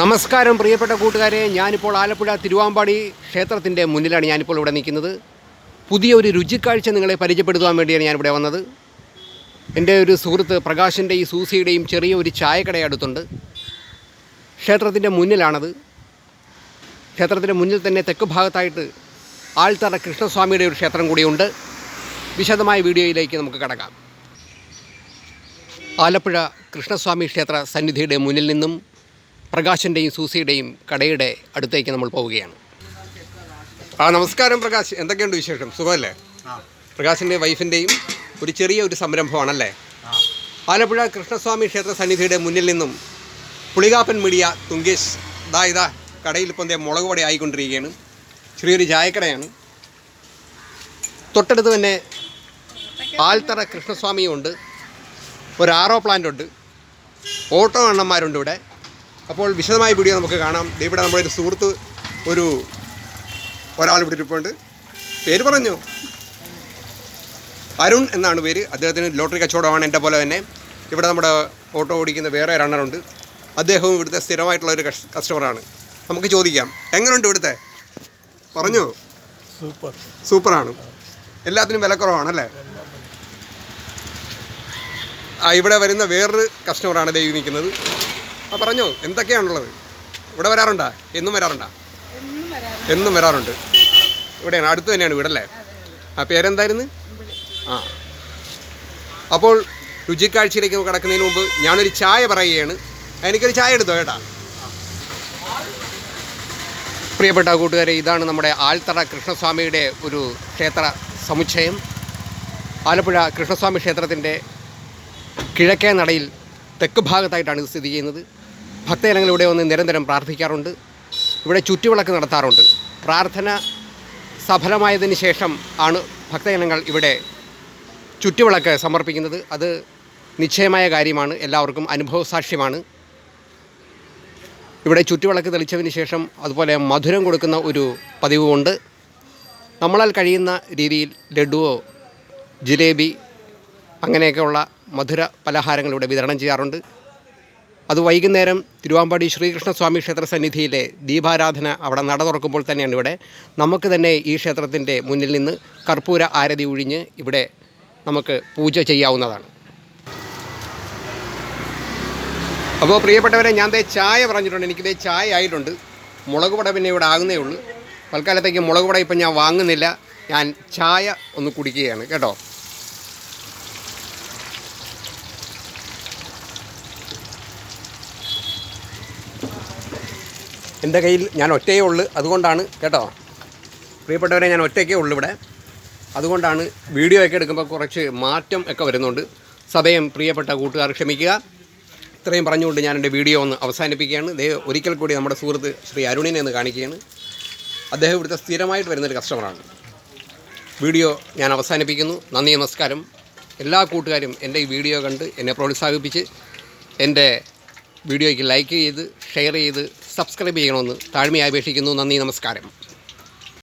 നമസ്കാരം പ്രിയപ്പെട്ട കൂട്ടുകാരെ. ഞാനിപ്പോൾ ആലപ്പുഴ തിരുവാമ്പാടി ക്ഷേത്രത്തിന്റെ മുന്നിലാണ് ഞാനിപ്പോൾ ഇവിടെ നിൽക്കുന്നത്. പുതിയ ഒരു രുചിക്കാഴ്ച നിങ്ങളെ പരിചയപ്പെടുത്തുവാൻ വേണ്ടിയാണ് ഞാനിവിടെ വന്നത്. എന്റെ ഒരു സുഹൃത്ത് പ്രകാശിന്റെയും സൂസിയുടെയും ചെറിയ ഒരു ചായക്കട അടുത്തുണ്ട്. ക്ഷേത്രത്തിന്റെ മുന്നിലാണത്. ക്ഷേത്രത്തിന്റെ മുന്നിൽ തന്നെ തെക്ക് ഭാഗത്തായിട്ട് ആൾത്തറ കൃഷ്ണസ്വാമിയുടെ ഒരു ക്ഷേത്രം കൂടിയുണ്ട്. വിശദമായ വീഡിയോയിലേക്ക് നമുക്ക് കടക്കാം. ആലപ്പുഴ കൃഷ്ണസ്വാമി ക്ഷേത്ര സന്നിധിയുടെ മുന്നിൽ നിന്നും പ്രകാശിന്റെയും സൂസിയുടെയും കടയുടെ അടുത്തേക്ക് നമ്മൾ പോവുകയാണ്. ആ നമസ്കാരം പ്രകാശ്. എന്തൊക്കെയുണ്ട് വിശേഷം? സുഖമല്ലേ? പ്രകാശിന്റെ വൈഫിന്റെയും ഒരു ചെറിയ ഒരു സംരംഭമാണല്ലേ? ആലപ്പുഴ കൃഷ്ണസ്വാമി ക്ഷേത്ര സന്നിധിയുടെ മുന്നിൽ നിന്നും പുളികാപ്പൻ മീഡിയ തുങ്കേഷ് ഇതാ ഇതാ കടയിൽ ഇപ്പം എന്തേ മുളക് പൊടി ആയിക്കൊണ്ടിരിക്കുകയാണ്. ചെറിയൊരു ചായക്കടയാണ്. തൊട്ടടുത്ത് തന്നെ ആൽത്തറ കൃഷ്ണസ്വാമിയുണ്ട്. ഒരു ആറോ പ്ലാന്റ് ഉണ്ട് ഓട്ടോ അണ്ണന്മാരുണ്ട് ഇവിടെ. അപ്പോൾ വിശദമായ വീഡിയോ നമുക്ക് കാണാം. ഇവിടെ നമ്മുടെ ഒരു സുഹൃത്ത് ഒരു ഒരാൾ ഇവിടെ ഇരിപ്പുണ്ട്. പേര് പറഞ്ഞു. അരുൺ എന്നാണ് പേര്. അദ്ദേഹത്തിന് ലോട്ടറി കച്ചവടമാണ് എന്റെ പോലെ തന്നെ. ഇവിടെ നമ്മുടെ ഓട്ടോ ഓടിക്കുന്ന വേറെ റണ്ണറുണ്ട് അദ്ദേഹവും ഇവിടുത്തെ സ്ഥിരമായിട്ടുള്ള ഒരു കസ്റ്റമറാണ് നമുക്ക് ചോദിക്കാം. എങ്ങനെയുണ്ട് ഇവിടുത്തെ? പറഞ്ഞോ. സൂപ്പർ. സൂപ്പറാണ് എല്ലാത്തിനും വിലക്കുറവാണല്ലേ ആ ഇവിടെ വരുന്ന വേറൊരു കസ്റ്റമറാണ് ദൈവം നിൽക്കുന്നത്. ആ പറഞ്ഞോ എന്തൊക്കെയാണുള്ളത്? ഇവിടെ വരാറുണ്ടോ? എന്നും വരാറുണ്ടോ? എന്നും വരാറുണ്ട്. ഇവിടെയാണ് അടുത്ത് തന്നെയാണ് വീടല്ലേ ആ പേരെന്തായിരുന്നു? ആ. അപ്പോൾ രുചിക്കാഴ്ചയിലേക്ക് കിടക്കുന്നതിന് മുമ്പ് ഞാനൊരു ചായ പറയുകയാണ്. എനിക്കൊരു ചായ എടുത്തോ കേട്ടാ പ്രിയപ്പെട്ട കൂട്ടുകാരെ ഇതാണ് നമ്മുടെ ആൽത്തറ കൃഷ്ണസ്വാമിയുടെ ഒരു ക്ഷേത്ര സമുച്ചയം. ആലപ്പുഴ കൃഷ്ണസ്വാമി ക്ഷേത്രത്തിന്റെ കിഴക്കേ നടയിൽ തെക്ക് ഭാഗത്തായിട്ടാണ് ഇത് സ്ഥിതി ചെയ്യുന്നത്. ഭക്തജനങ്ങൾ ഇവിടെ വന്ന് നിരന്തരം പ്രാർത്ഥിക്കാറുണ്ട്. ഇവിടെ ചുറ്റുവിളക്ക് നടത്താറുണ്ട്. പ്രാർത്ഥന സഫലമായതിന് ശേഷം ആണ് ഭക്തജനങ്ങൾ ഇവിടെ ചുറ്റുവിളക്ക് സമർപ്പിക്കുന്നത്. അത് നിശ്ചയമായ കാര്യമാണ്. എല്ലാവർക്കും അനുഭവസാക്ഷ്യമാണ്. ഇവിടെ ചുറ്റുവിളക്ക് തെളിച്ചതിന് ശേഷം അതുപോലെ മധുരം കൊടുക്കുന്ന ഒരു പതിവുമുണ്ട് നമ്മളാൽ കഴിയുന്ന രീതിയിൽ ലഡുവോ ജിലേബി അങ്ങനെയൊക്കെയുള്ള മധുര പലഹാരങ്ങൾ ഇവിടെ വിതരണം ചെയ്യാറുണ്ട്. അത് വൈകുന്നേരം തിരുവാമ്പാടി ശ്രീകൃഷ്ണസ്വാമി ക്ഷേത്ര സന്നിധിയിലെ ദീപാരാധന അവിടെ നട തുറക്കുമ്പോൾ തന്നെയാണ് ഇവിടെ. നമുക്ക് തന്നെ ഈ ക്ഷേത്രത്തിന്റെ മുന്നിൽ നിന്ന് കർപ്പൂര ആരതി ഒഴിഞ്ഞ് ഇവിടെ നമുക്ക് പൂജ ചെയ്യാവുന്നതാണ്. അപ്പോൾ പ്രിയപ്പെട്ടവരെ ഞാൻ ദേ ചായ പറഞ്ഞിട്ടുണ്ട്. എനിക്ക് ദേ ചായ ആയിട്ടുണ്ട്. മുളക് വട പിന്നെ ഇവിടെ ആകുന്നേ ഉള്ളൂ. തൽക്കാലത്തേക്ക് മുളക് വട ഇപ്പം ഞാൻ വാങ്ങുന്നില്ല. ഞാൻ ചായ ഒന്ന് കുടിക്കുകയാണ്. കേട്ടോ? എന്റെ കയ്യിൽ ഞാൻ ഒറ്റയേ ഉള്ളൂ. അതുകൊണ്ടാണ് കേട്ടോ. പ്രിയപ്പെട്ടവരെ ഞാൻ ഒറ്റയ്ക്കേ ഉള്ളൂ ഇവിടെ. അതുകൊണ്ടാണ് വീഡിയോ ഒക്കെ എടുക്കുമ്പോൾ കുറച്ച് മാറ്റം ഒക്കെ വരുന്നുണ്ട്. സദയം പ്രിയപ്പെട്ട കൂട്ടുകാർ ക്ഷമിക്കുക. ഇത്രയും പറഞ്ഞുകൊണ്ട് ഞാൻ എന്റെ വീഡിയോ ഒന്ന് അവസാനിപ്പിക്കുകയാണ്. ദേ ഒരിക്കൽ കൂടി നമ്മുടെ സുഹൃത്ത് ശ്രീ അരുണിനെ ഒന്ന് കാണിക്കുകയാണ്. അദ്ദേഹം ഇവിടുത്തെ സ്ഥിരമായിട്ട് വരുന്നൊരു കസ്റ്റമറാണ് വീഡിയോ ഞാൻ അവസാനിപ്പിക്കുന്നു. നന്ദി നമസ്കാരം. എല്ലാ കൂട്ടുകാരും എന്റെ ഈ വീഡിയോ കണ്ട് എന്നെ പ്രോത്സാഹിപ്പിച്ച് എന്റെ വീഡിയോയ്ക്ക് ലൈക്ക് ചെയ്ത് ഷെയർ ചെയ്ത് സബ്സ്ക്രൈബ് ചെയ്യണമെന്ന് താഴ്മയായി അപേക്ഷിക്കുന്നു. നന്ദി നമസ്കാരം.